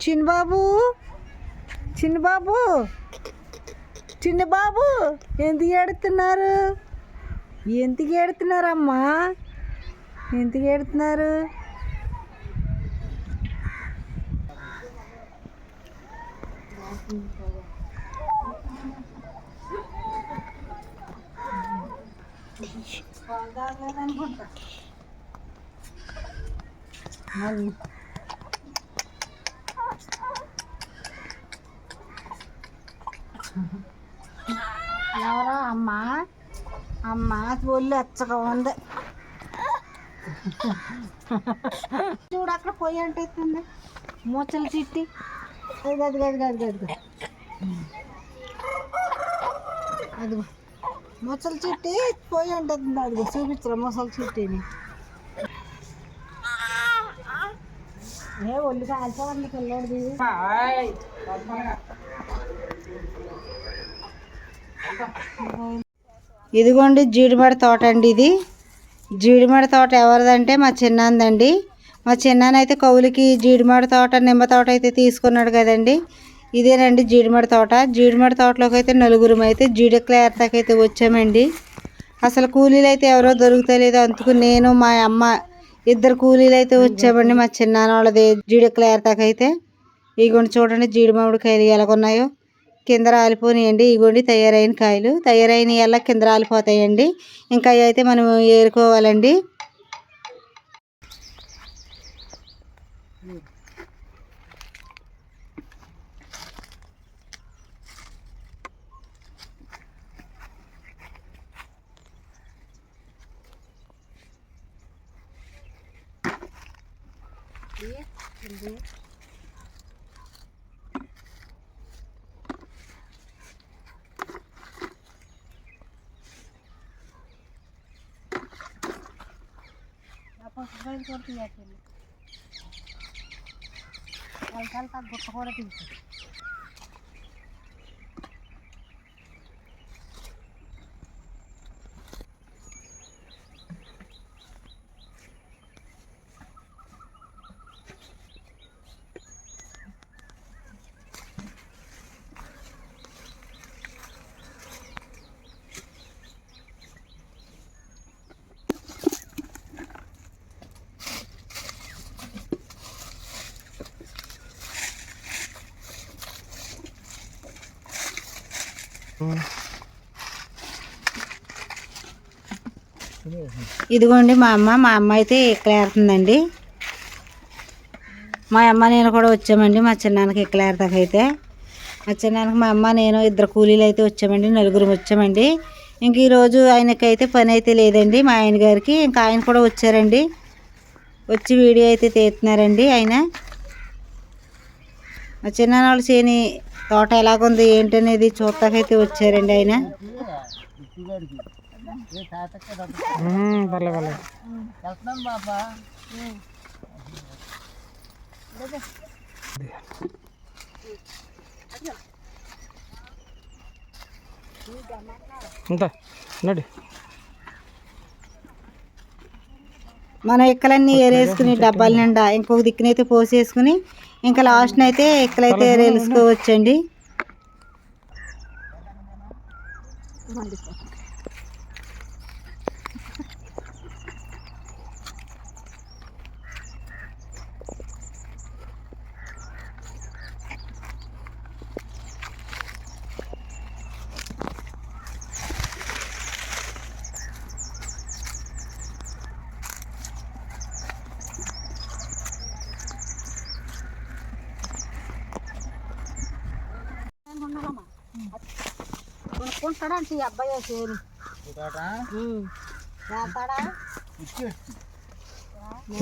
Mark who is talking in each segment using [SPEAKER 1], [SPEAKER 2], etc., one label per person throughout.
[SPEAKER 1] చిన్నబాబు? చిన్నబాబు? చిన్న బాబు ఎందుకు ఏడుతున్నారు ఎందుకు ఏడుతున్నారమ్మా ఎందుకు ఏడుతున్నారు మళ్ళీ ఎవరో అమ్మ? అమ్మ ఒళ్ళు ఎచ్చగా ఉంది. చూడు అక్కడ పొయ్యి అంటే ఎత్తుంది. మూచలు చిట్టి. అది అది అది అది అది అది ముసల చిట్టి పొయ్యి ఉంటుంది అది చూపించరా ముసలి చిట్టిని. ఏ ఒళ్ళు కాల్చవండి పిల్లోడిది. ఇదిగోండి జీడిమడి తోట అండి ఇది. జీడిమడి తోట ఎవరిదంటే మా చిన్నందండి మా చిన్నానైతే కౌలికి జీడిమడి తోట నిమ్మ తోట అయితే తీసుకున్నాడు కదండి. ఇదేనండి జీడిమడి తోట. జీడిమడి తోటలోకి అయితే నలుగురం అయితే జీడిక్లేరతకి అయితే వచ్చామండి. అసలు కూలీలు అయితే ఎవరో దొరుకుతలేదు. అందుకు నేను మా అమ్మ ఇద్దరు కూలీలు అయితే వచ్చామండి మా చిన్నాన్న వాళ్ళది జీడిక్లేరతకి అయితే ఇగోండి చూడండి జీడి మామిడికాయలు ఎలాగున్నాయో. కింద రాలిపోనియండి ఇగోండి తయారైన కాయలు. తయారైన ఎలా కింద రాలిపోతాయండి ఇంకా అయితే మనం ఏరుకోవాలండి. ভাই তুলতে যাচ্ছে হালকা হালকা ఇదిగోండి మా అమ్మ మా అమ్మ అయితే ఎక్కలేరుతుందండి. మా అమ్మ నేను కూడా వచ్చామండి మా చిన్నాన్నకి ఎక్కలేరుతాకైతే. అయితే మా చిన్నానికి మా అమ్మ నేను ఇద్దరు కూలీలు అయితే వచ్చామండి నలుగురు వచ్చామండి. ఇంక ఈరోజు ఆయనకైతే పని అయితే లేదండి మా ఆయన గారికి ఇంకా ఆయన కూడా వచ్చారండి. వచ్చి వీడియో అయితే తీస్తున్నారండి ఆయన. మా చిన్నాన్న వాళ్ళు చేని తోట ఎలాగుంది ఏంటనేది చూడటాకైతే వచ్చారండి ఆయన.
[SPEAKER 2] భలే భలే. నడి.
[SPEAKER 1] మన ఎక్కలన్నీ ఏరేసుకుని డబ్బాల నిండా ఇంకొక దిక్కునైతే పోసేసుకుని ఇంకా లాస్ట్ అయితే ఎక్కలైతే ఏరేసుకోవచ్చండి కొనుక్కుంటాడంటే ఈ అబ్బాయి చేరు
[SPEAKER 3] చేస్తాడా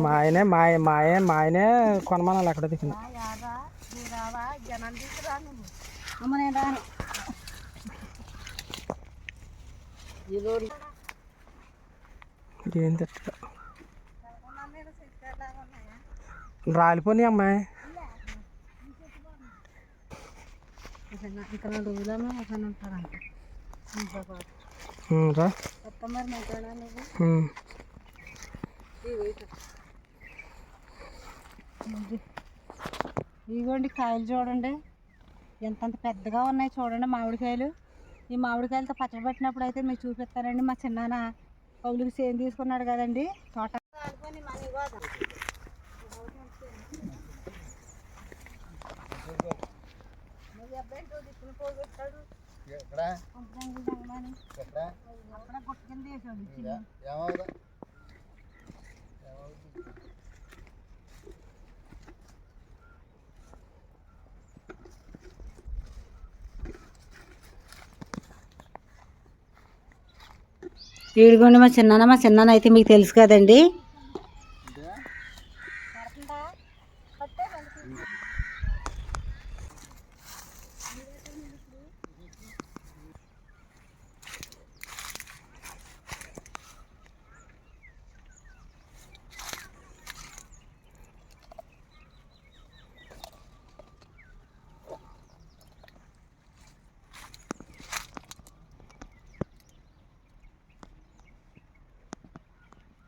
[SPEAKER 1] మా
[SPEAKER 2] ఆయనే మా ఆయ- మా ఆయన మా ఆయనే కొనమనాలి అక్కడ దిక్కున
[SPEAKER 1] అమ్మ నేను రాను ఇదిగోండి.
[SPEAKER 2] ఏం తిట్ట రాలిపోయి అమ్మాయి
[SPEAKER 1] ఇంకా- ఇంకా రెండు రోజులను ఒక
[SPEAKER 2] రా.
[SPEAKER 1] ఇదిగోండి కాయలు చూడండి. ఎంతంత పెద్దగా ఉన్నాయి చూడండి మామిడికాయలు. ఈ మామిడికాయలతో పచ్చడి పెట్టినప్పుడు అయితే మీకు చూపిస్తానండి. మా చిన్నాన్న కౌలుకి సేమ్ తీసుకున్నాడు కదండి. తోట
[SPEAKER 3] ఎక్కడ?
[SPEAKER 1] మా చిన్నాన్న మా చిన్నాన్న అయితే మీకు తెలుసు కదండి.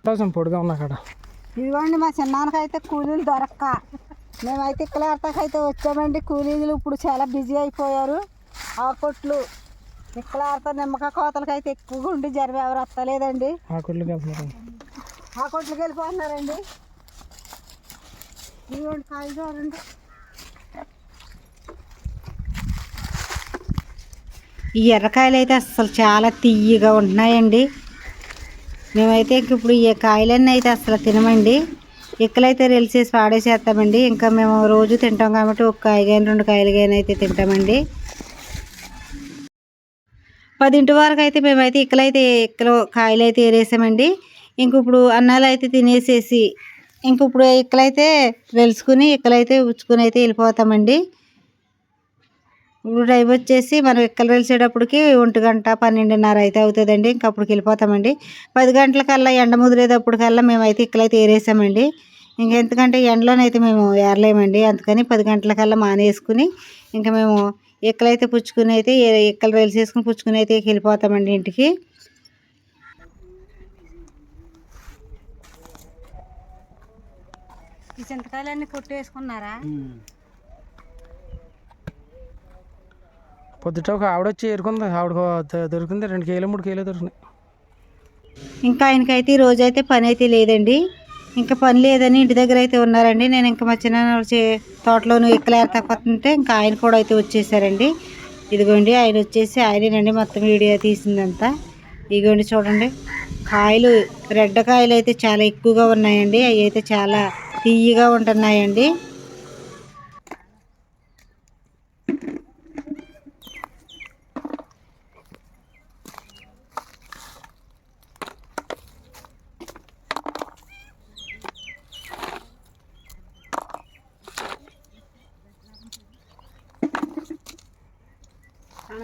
[SPEAKER 2] కోసం పొడిగా ఉన్నా అక్కడ
[SPEAKER 1] ఇదిగోండి మా చిన్నాన్నకైతే కూలీలు దొరక్క. మేమైతే ఇక్కలాడతాకైతే వచ్చామండి. కూలీలు ఇప్పుడు చాలా బిజీ అయిపోయారు. ఆ కొట్లు ఇక్కలాడతా నిమ్మకాయ కోతలకైతే ఎక్కువగా ఉండి జరిపి ఎవరు వస్తలేదండి.
[SPEAKER 2] ఆ కుళ్ళకి వెళ్తున్నారు
[SPEAKER 1] ఆ కొట్లకి వెళ్ళిపోతున్నారండి. ఇదిగోండి కాయలు చూడండి. ఈ ఎర్రకాయలు అయితే అసలు చాలా తీయగా ఉంటున్నాయండి. మేమైతే ఇంక ఇప్పుడు ఈ కాయలన్నీ అయితే అసలు తినమండి. ఇక్కలైతే రెలిసేసి పాడేసేస్తామండి. ఇంకా మేము రోజు తింటాం కాబట్టి ఒక కాయ కానీ రెండు కాయలు కానీ అయితే తింటామండి. పదింటి వరకు అయితే మేమైతే ఇక్కలైతే ఇక్కలు కాయలు అయితే ఏరేసామండి. ఇంక ఇప్పుడు అన్నాలు అయితే తినేసేసి ఇంక ఇప్పుడు ఇక్కలైతే వెలుసుకుని ఇక్కలైతే ఉచ్చుకుని అయితే వెళ్ళిపోతామండి. ఇప్పుడు టైం వచ్చేసి మనం ఇక్కలు వెలిసేటప్పటికి ఒంటి గంట పన్నెండున్నర అయితే అవుతుందండి. ఇంక అప్పటికి వెళ్ళిపోతామండి. పది గంటలకల్లా ఎండ ముదిరేటప్పటికల్లా మేమైతే ఇక్కలైతే ఏరేసామండి. ఇంకెందుకంటే ఎండలోనైతే మేము ఏరలేమండి. అందుకని పది గంటలకల్లా మానేసుకుని ఇంకా మేము ఎక్కలైతే పుచ్చుకుని అయితే ఏ- ఎక్కలు వెలిసేసుకుని పుచ్చుకుని అయితే వెళ్ళిపోతామండి ఇంటికి. ఈ చింతకాయలన్నీ కొట్టేసుకున్నారా?
[SPEAKER 2] పొద్దుట ఒక ఆవిడ వచ్చి ఏరుకుంది ఆవిడ దొరికింది. రెండు కేలు మూడు కేలు దొరికినాయి.
[SPEAKER 1] ఇంకా ఆయనకైతే ఈ రోజు అయితే పని అయితే లేదండి. ఇంకా పని లేదని ఇంటి దగ్గర అయితే ఉన్నారండి. నేను ఇంకా మా చిన్న తోటలోను ఎక్కలేరు తప్పతుంటే ఇంకా ఆయన కూడా అయితే వచ్చేసారండి. ఇదిగోండి ఆయన వచ్చేసి ఆయనేనండి మొత్తం వీడియో తీసిందంతా. ఇదిగోండి చూడండి కాయలు రెడ్ కాయలు అయితే చాలా ఎక్కువగా ఉన్నాయండి. అవి అయితే చాలా తీయగా ఉంటున్నాయండి.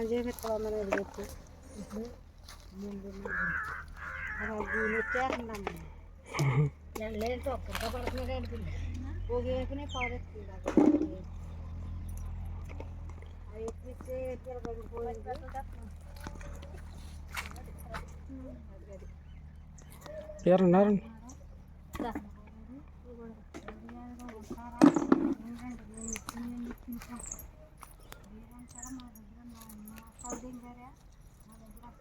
[SPEAKER 1] जेने तो मैंने देते हमारा गुने चार नाम यार ले तो कब पर अपने रेड बिल वो ये अपने पावर की लगा आई पीछे पर बन बोल
[SPEAKER 2] यार नारन
[SPEAKER 1] Thank you.